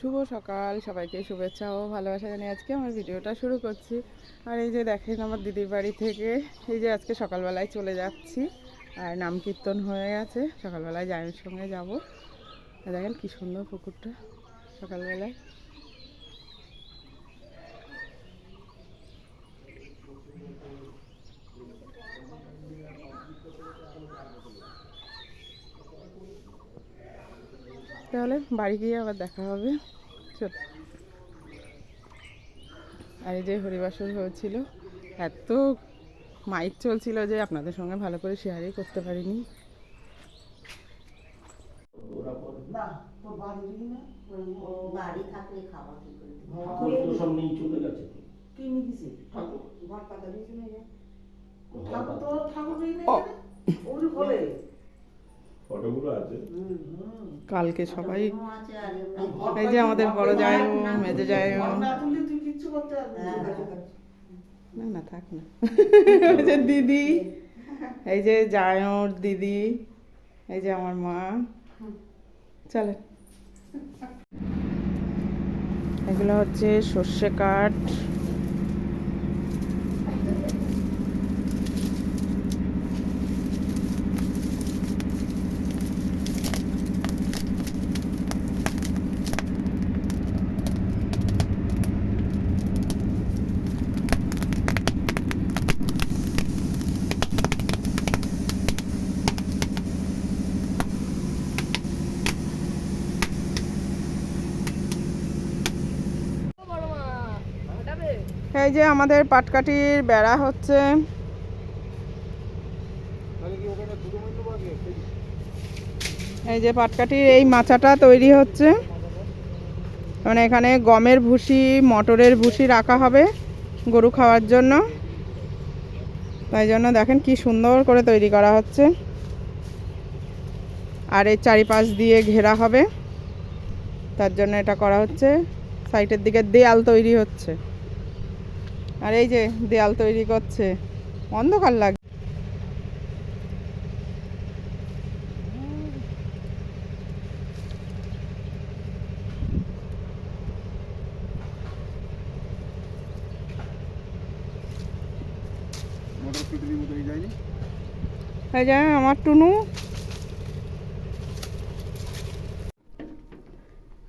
শুভ সকাল, সবাইকে শুভেচ্ছা ও ভালোবাসা জানিয়ে আজকে আমার ভিডিওটা শুরু করছি। আর এই যে দেখেন আমার দিদির বাড়ি থেকে, এই যে আজকে সকালবেলায় চলে যাচ্ছি, আর নাম কীর্তন হয়ে গেছে, সকালবেলায় জায়ের সঙ্গে যাব। দেখেন কী সুন্দর পুকুরটা সকালবেলায়। তাহলে বাড়ি গিয়ে আবার দেখা হবে। চল। আর এই যে হরিবাসর হয়েছিল এত মাইক চলছিল যে আপনাদের সঙ্গে ভালো করে শেয়ারই করতে পারিনি। বাড়ি থাকলে খাওয়া কি করে ঠাকুর। ফটোগুলো আছে। কালকে সবাই এই যে আমাদের বড় জায়ও মেজে ঘর না না। না। না থাক না। এই যে দিদি এই যে জায়র দিদি এই যে আমার মা। চলে। এগুলো হচ্ছে সর্ষে কাঠ। এই যে আমাদের পাটকাঠির বেড়া হচ্ছে। এই যে পাটকাঠির এই মাচাটা তৈরি হচ্ছে। মানে এখানে গমের ভুসি মটরের ভুসি রাখা হবে গরু খাওয়ার জন্য। তাই জন্য দেখেন কি সুন্দর করে তৈরি করা হচ্ছে। আর এই চারিপাশ দিয়ে ঘেরা হবে। তার জন্য এটা করা হচ্ছে। সাইডের দিকে দেয়াল তৈরি হচ্ছে। আর এই যে দেয়াল তৈরি করছে। অন্ধকার লাগে এই যে আমার টুনু।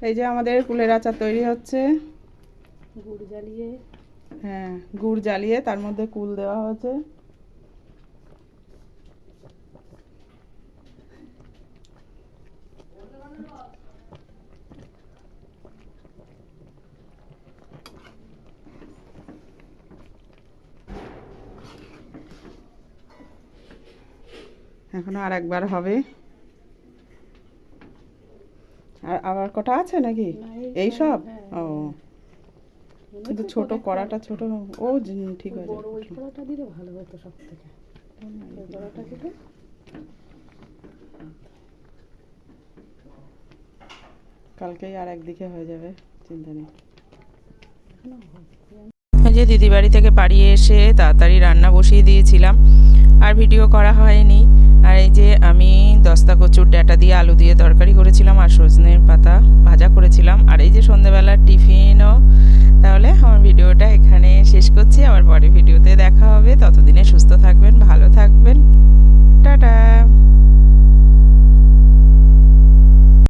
এই যে আমাদের কুলের আচার তৈরি হচ্ছে। গুড় জ্বালিয়ে হ্যাঁ গুড় জ্বালিয়ে তার মধ্যে কুল দেওয়া হয়েছে। এখনও আর একবার হবে। আর আবার কটা আছে নাকি? এই সব? ও। কিন্তু ছোট কড়াটা ছোট ও ঠিক আছে বড় ওই কড়াটা দিলে ভালো হতো সব থেকে কড়াটা দিলে কালকেই আর একদিকে হয়ে যাবে চিন্তা নেই। যে দিদি বাড়ি থেকে পাড়িয়ে এসে তাড়াতাড়ি রান্না বসিয়ে দিয়েছিলাম আর ভিডিও করা হয়নি। আর এই যে আমি দস্তা কচুর ডাটা দিয়ে আলু দিয়ে তরকারি করেছিলাম আর সজনের পাতা ভাজা করেছিলাম। আর এই যে সন্ধেবেলার টিফিনও, তাহলে আমার ভিডিওটা এখানে শেষ করছি। আবার পরে ভিডিওতে